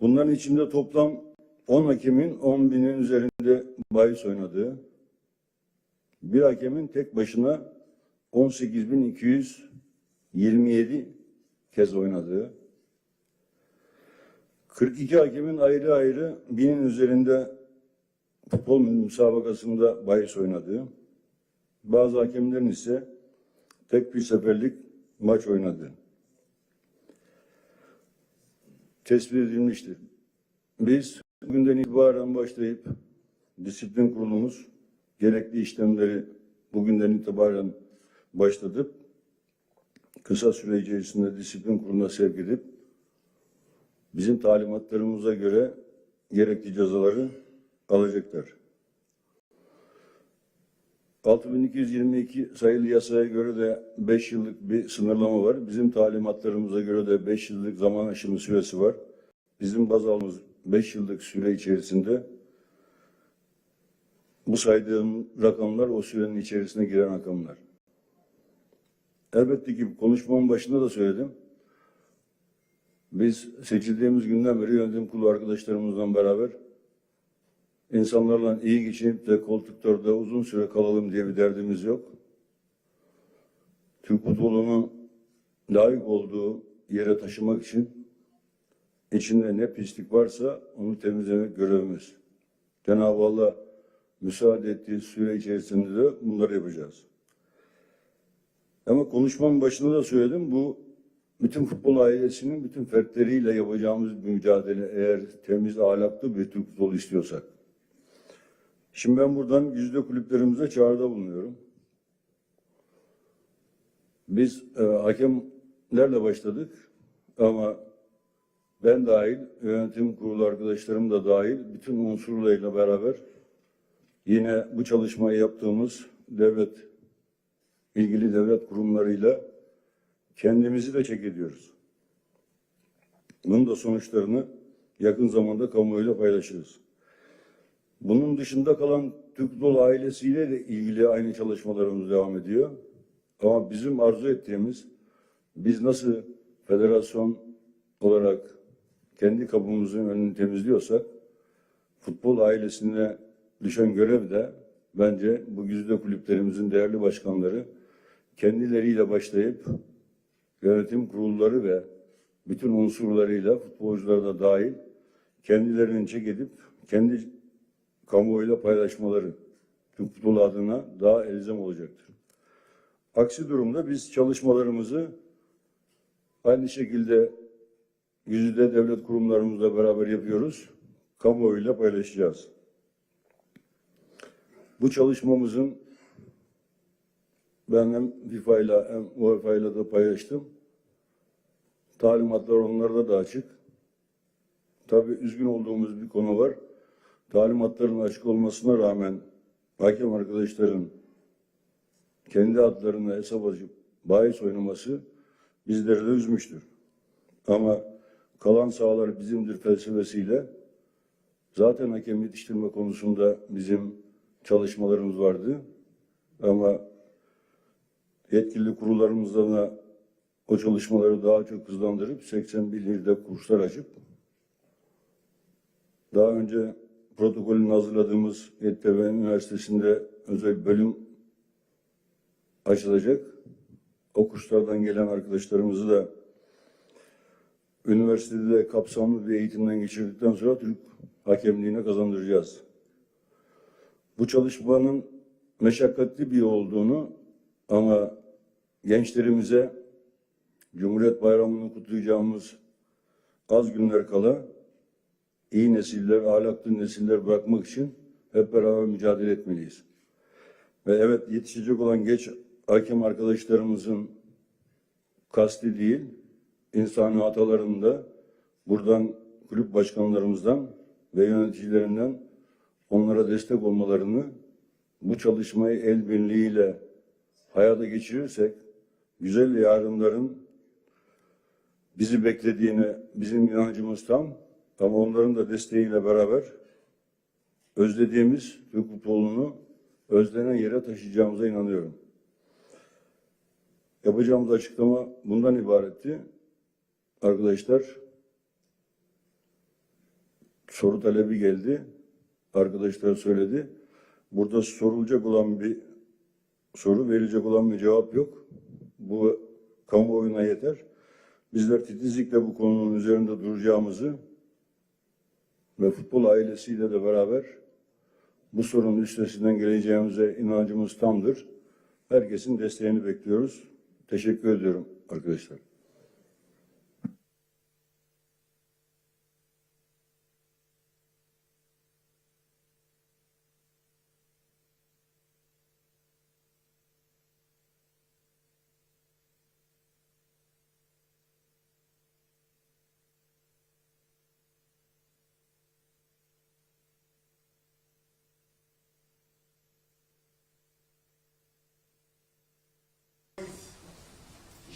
Bunların içinde toplam 10 hakemin 10 binin üzerinde bahis oynadığı, bir hakemin tek başına 18.227 kez oynadığı, 42 hakemin ayrı ayrı binin üzerinde futbol müsabakasında bahis oynadığı, bazı hakemlerin ise tek bir seferlik maç oynadığı tespit edilmiştir. Biz bugünden itibaren başlayıp disiplin kurulumuz gerekli işlemleri bugünden itibaren başlatıp kısa süre içerisinde disiplin kuruluna sevk edip bizim talimatlarımıza göre gerekli cezaları alacaklar. 6222 sayılı yasaya göre de 5 yıllık bir sınırlama var. Bizim talimatlarımıza göre de 5 yıllık zaman aşımı süresi var. Bizim baz aldığımız 5 yıllık süre içerisinde bu saydığım rakamlar o sürenin içerisine giren rakamlar. Elbette ki konuşmamın başında da söyledim. Biz seçildiğimiz günden beri yönetim kurulu arkadaşlarımızla beraber insanlarla iyi geçinip de koltuklarda uzun süre kalalım diye bir derdimiz yok. Türk futbolunu layık olduğu yere taşımak için içinde ne pislik varsa onu temizlemek görevimiz. Cenab-ı Allah müsaade ettiği süre içerisinde de bunları yapacağız. Ama konuşmamın başında da söyledim bu bütün futbol ailesinin bütün fertleriyle yapacağımız bir mücadele eğer temiz ahlaklı bir Türk futbolu istiyorsak. Şimdi ben buradan yüzde kulüplerimize çağrıda bulunuyorum. Biz e, hakemlerle başladık ama ben dahil, yönetim kurulu arkadaşlarım da dahil bütün unsurlarıyla beraber yine bu çalışmayı yaptığımız devlet, ilgili devlet kurumlarıyla kendimizi de çek ediyoruz. Bunun da sonuçlarını yakın zamanda kamuoyuyla paylaşırız. Bunun dışında kalan Türk futbol ailesiyle de ilgili aynı çalışmalarımız devam ediyor. Ama bizim arzu ettiğimiz, biz nasıl federasyon olarak kendi kapımızın önünü temizliyorsak, futbol ailesine düşen görev de bence bu güzide kulüplerimizin değerli başkanları kendileriyle başlayıp yönetim kurulları ve bütün unsurlarıyla futbolcular da dahil kendilerinin çek edip kendi kamuoyuyla paylaşmaları Türk futbolu adına daha elzem olacaktır. Aksi durumda biz çalışmalarımızı aynı şekilde yüzde devlet kurumlarımızla beraber yapıyoruz. Kamuoyuyla paylaşacağız. Bu çalışmamızın ben hem FIFA ile hem UEFA ile de paylaştım. Talimatlar onlarda da açık. Tabii üzgün olduğumuz bir konu var talimatların açık olmasına rağmen hakem arkadaşların kendi adlarına hesap açıp bahis oynaması bizleri de üzmüştür. Ama kalan sahalar bizimdir felsefesiyle zaten hakem yetiştirme konusunda bizim çalışmalarımız vardı. Ama yetkili kurullarımızdan da o çalışmaları daha çok hızlandırıp 81 ilde kurslar açıp daha önce protokolünü hazırladığımız YTV Üniversitesi'nde özel bölüm açılacak. O kurslardan gelen arkadaşlarımızı da üniversitede kapsamlı bir eğitimden geçirdikten sonra Türk hakemliğine kazandıracağız. Bu çalışmanın meşakkatli bir olduğunu ama gençlerimize Cumhuriyet Bayramı'nı kutlayacağımız az günler kala iyi nesiller, ahlaklı nesiller bırakmak için hep beraber mücadele etmeliyiz. Ve evet yetişecek olan geç hakem arkadaşlarımızın kasti değil, insani hatalarında buradan kulüp başkanlarımızdan ve yöneticilerinden onlara destek olmalarını bu çalışmayı el birliğiyle hayata geçirirsek güzel yarınların bizi beklediğini bizim inancımız tam ama onların da desteğiyle beraber özlediğimiz Türk futbolunu özlenen yere taşıyacağımıza inanıyorum. Yapacağımız açıklama bundan ibaretti. Arkadaşlar soru talebi geldi. Arkadaşlar söyledi. Burada sorulacak olan bir soru, verilecek olan bir cevap yok. Bu kamuoyuna yeter. Bizler titizlikle bu konunun üzerinde duracağımızı ve futbol ailesiyle de beraber bu sorunun üstesinden geleceğimize inancımız tamdır. Herkesin desteğini bekliyoruz. Teşekkür ediyorum arkadaşlar.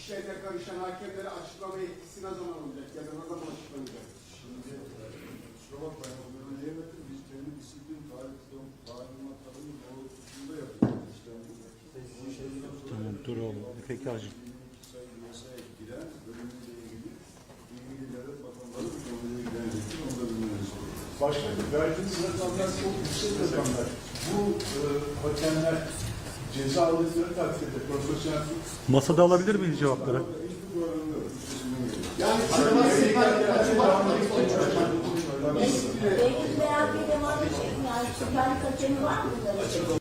İşlerine karışan hakemlere açıklama yetkisi ne zaman olacak ya da ne zaman açıklanacak? Şimdi kusura bakmayın o böyle diyemedim. Biz kendi disiplin tarihten talimatlarının doğrultusunda yapıyoruz işlemleri. Tamam dur oğlum. Peki hacı. sayılı yasaya giren bölümüyle ilgili ilgili devlet bakanları bu konuya ilgilenecektir. Onu da bilmeniz gerekiyor. Başkanım verdiğiniz rakamlar çok yüksek rakamlar. Bu e, hakemler ceza aldıkları takdirde profesyonel Masada alabilir miyiz cevapları? Hiçbir problem yok. Üstesinden geliyor. Yani açıklama Belki bir devam edecek. Yani hakemi var mı?